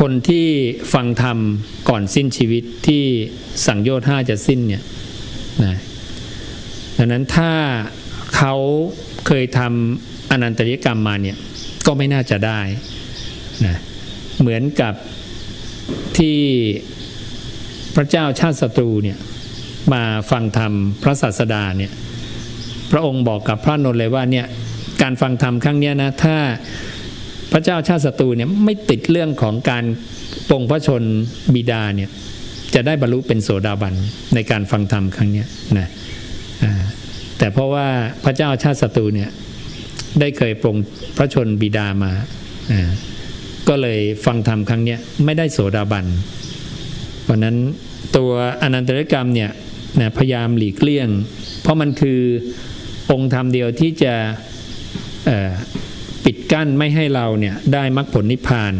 คนที่ฟังธรรมก่อนสิ้นชีวิตที่สังโยชน์ห้าจะสิ้นเนี่ยนะดังนั้นถ้าเขาเคยทำอนันตริยกรรมมาเนี่ยก็ไม่น่าจะได้นะเหมือนกับที่พระเจ้าชาติศัตรูเนี่ยมาฟังธรรมพระศาสดาเนี่ยพระองค์บอกกับพระนนท์เลยว่าเนี่ยการฟังธรรมครั้งเนี้ยนะถ้า พระเจ้าชาติศัตรูเนี่ยไม่ติดเรื่องของการปรงพระชนบิดาเนี่ยจะได้บรรลุเป็นโสดาบันในการฟังธรรมครั้งนี้นะแต่เพราะว่าพระเจ้าชาติศัตรูเนี่ยได้เคยปรงพระชนบิดามาก็เลยฟังธรรมครั้งนี้ไม่ได้โสดาบันเพราะนั้นตัวอนันตริกรรมเนี่ยนะพยายามหลีกเลี่ยง เพราะมันคือองค์ธรรมเดียวที่จะ ปิดกั้นไม่ให้เราเนี่ยได้มรรคผลนิพพาน